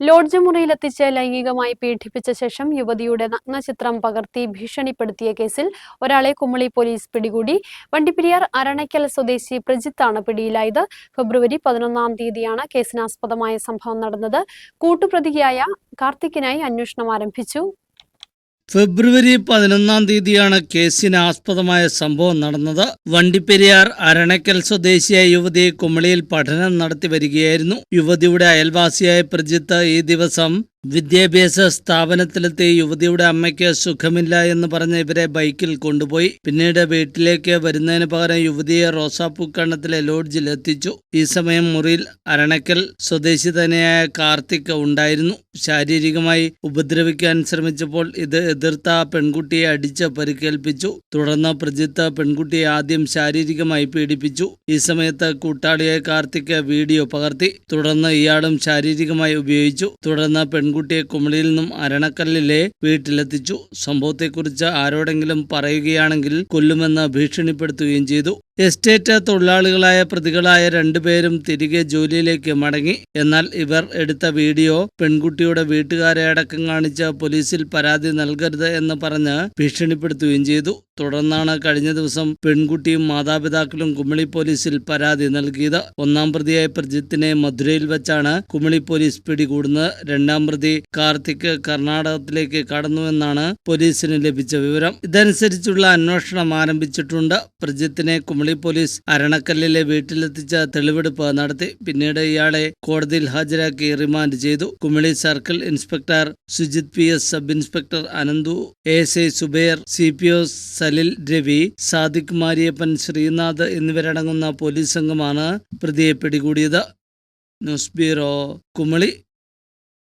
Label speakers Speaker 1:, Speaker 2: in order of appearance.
Speaker 1: Lodge മുറിയിലെത്തിച്ച് ലൈംഗികമായി പീഡിപ്പിച്ച ശേഷം യുവതിയുടെ നഗ്നചിത്രം പകർത്തി ഭീഷണിപ്പെടുത്തിയ കേസിൽ ഒരാളെ കുമളി പോലീസ് പിടികൂടി. വണ്ടിപ്പെരിയാർ അരണയ്ക്കൽ സ്വദേശി പ്രജിത്താണ് പിടിയിലായത്. ഫെബ്രുവരി പതിനൊന്നാം തീയതിയാണ് കേസിനാസ്പദമായ സംഭവം നടന്നത്. കൂട്ടുപ്രതിയായ കാർത്തിക്കിനായി അന്വേഷണം ആരംഭിച്ചു.
Speaker 2: ഫെബ്രുവരി പതിനൊന്നാം തീയതിയാണ് കേസിന് ആസ്പദമായ സംഭവം നടന്നത്. വണ്ടിപ്പെരിയാർ അരണക്കൽ സ്വദേശിയായ യുവതി കുമളിയിൽ പഠനം നടത്തി വരികയായിരുന്നു. യുവതിയുടെ അയൽവാസിയായ പ്രജിത്ത് ഈ ദിവസം വിദ്യാഭ്യാസ സ്ഥാപനത്തിലെത്തിയ യുവതിയുടെ അമ്മയ്ക്ക് സുഖമില്ല എന്ന് പറഞ്ഞ് ഇവരെ ബൈക്കിൽ കൊണ്ടുപോയി. പിന്നീട് വീട്ടിലേക്ക് വരുന്നതിന് പകരം യുവതിയെ റോസാപ്പൂക്കണ്ണത്തിലെ ലോഡ്ജിൽ എത്തിച്ചു. ഈ സമയം മുറിയിൽ അരണക്കൽ സ്വദേശി തന്നെയായ കാർത്തിക് ഉണ്ടായിരുന്നു. ശാരീരികമായി ഉപദ്രവിക്കാൻ ശ്രമിച്ചപ്പോൾ ഇത് എതിർത്ത പെൺകുട്ടിയെ അടിച്ച് പരിക്കേൽപ്പിച്ചു. തുടർന്ന് പ്രജിത്ത് പെൺകുട്ടിയെ ആദ്യം ശാരീരികമായി പീഡിപ്പിച്ചു. ഈ സമയത്ത് കൂട്ടാളിയെ കാർത്തിക് വീഡിയോ പകർത്തി. തുടർന്ന് ഇയാളും ശാരീരികമായി ഉപയോഗിച്ചു. തുടർന്ന് പെൺകുട്ടിയെ കുമളിയിൽ നിന്നും അരണക്കല്ലിലെ വീട്ടിലെത്തിച്ചു. സംഭവത്തെക്കുറിച്ച് ആരോടെങ്കിലും പറയുകയാണെങ്കിൽ കൊല്ലുമെന്ന് ഭീഷണിപ്പെടുത്തുകയും ചെയ്തു. എസ്റ്റേറ്റ് തൊഴിലാളികളായ പ്രതികളായ രണ്ടുപേരും തിരികെ ജോലിയിലേക്ക് മടങ്ങി. എന്നാൽ ഇവർ എടുത്ത വീഡിയോ പെൺകുട്ടിയുടെ വീട്ടുകാരെ അടക്കം കാണിച്ച് പോലീസിൽ പരാതി നൽകരുത് എന്ന് പറഞ്ഞ് ഭീഷണിപ്പെടുത്തുകയും ചെയ്തു. തുടർന്നാണ് കഴിഞ്ഞ ദിവസം പെൺകുട്ടിയും മാതാപിതാക്കളും കുമളി പോലീസിൽ പരാതി നൽകിയത്. ഒന്നാം പ്രതിയായ പ്രജിത്തിനെ മധുരയിൽ വെച്ചാണ് കുമളി പോലീസ് പിടികൂടുന്നത്. രണ്ടാം പ്രതി കാർത്തിക് കർണാടകത്തിലേക്ക് കടന്നുവെന്നാണ് പോലീസിന് ലഭിച്ച വിവരം. ഇതനുസരിച്ചുള്ള അന്വേഷണം ആരംഭിച്ചിട്ടുണ്ട്. പ്രജിത്തിനെ കുമളി പോലീസ് അരണക്കല്ലിലെ വീട്ടിലെത്തിച്ച തെളിവെടുപ്പ് നടത്തി. പിന്നീട് ഇയാളെ കോടതിയിൽ ഹാജരാക്കി റിമാൻഡ് ചെയ്തു. Kumily circle inspector Sujith P S sub inspector Ananthu A S Suber Subair C P O Salil Ravi Sadiq Mariyappan Sreenath എന്നിവരടങ്ങുന്ന പോലീസ് സംഘമാണ് പ്രതിയെ പിടികൂടിയത്. News bureau Kumily.